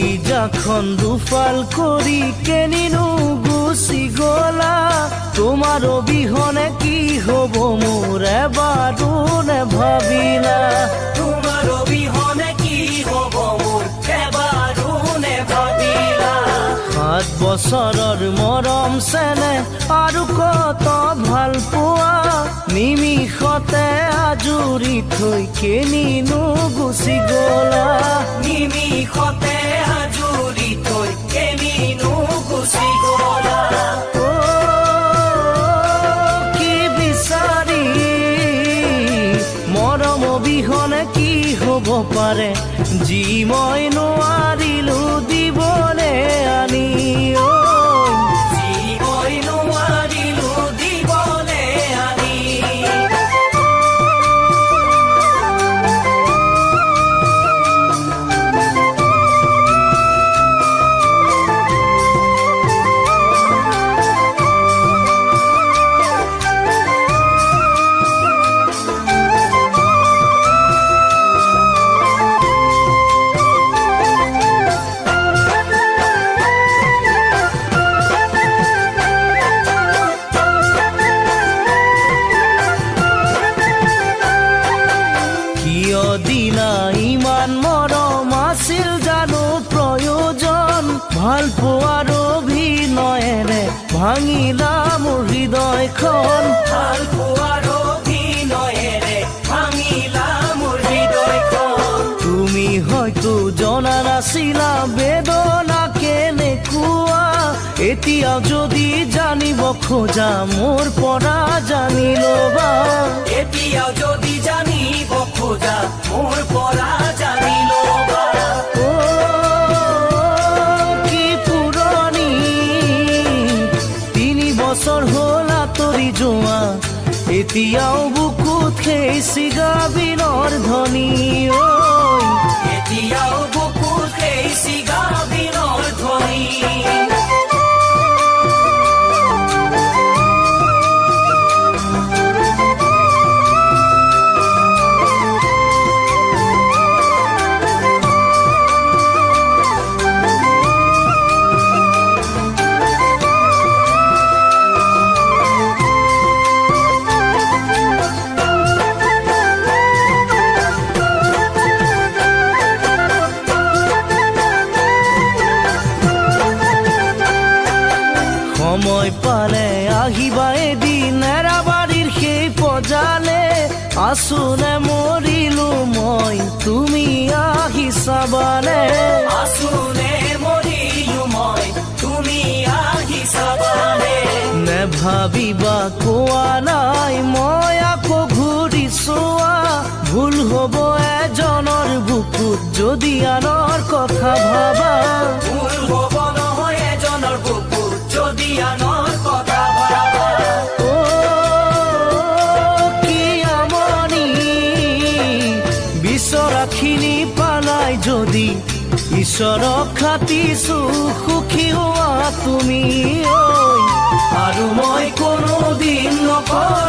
জীৱন দুফাল করি কেনিনু গুচি গলা তোমার অবিহনে কি হ'ব মোৰ এবাৰো সাত বছৰৰ মৰম চেনে আৰু কত ভালো পোৱা? নিমিষতে আজুৰি থৈ কেনিনো গুচি গলা? নিমিষতে আজুৰি থৈ কেনিনো গুচি গলা? কি বিচাৰি? মৰম অবিহনে কি হ'ব পাৰে? যি মই নোৱাৰিলো দিবলে কিয় দিনা ইমান মৰম আছিল জানো প্ৰয়োজন ভালো পোৱাৰ অভিনয়েৰে ভাঙিলা মোৰ হৃদয়খন। ভালো পোৱাৰ অভিনয়েৰে ভাঙিলা মোৰ হৃদয়খন। তুমি হয়তো জনা নাছিলা বেদনা কেনেকুৱা এতিয়া যদি জানিব খোজা মোৰ পৰা জানি কি পুৰণি তিনি বছৰ হ'ল আঁতৰি যোৱা এতিয়াও বুকুত সেই চিগাবিনৰ ধ্বনি। আছো নে মৰিলো মই তুমি আহি চাবানে আছোনে মৰিলো মই তুমি আহি চাবানে নেভাবিবা কোৱা নাই মই আকৌ ঘূৰি চোৱা। ভুল হ'ব এজনৰ বুকুত যদি আনৰ কথা ভাবা। পাখিনি পালাই যদি ঈশ্বৰক খাতি সুখী হোৱা তুমি। আৰু মই কোনো দিন নকৰোঁ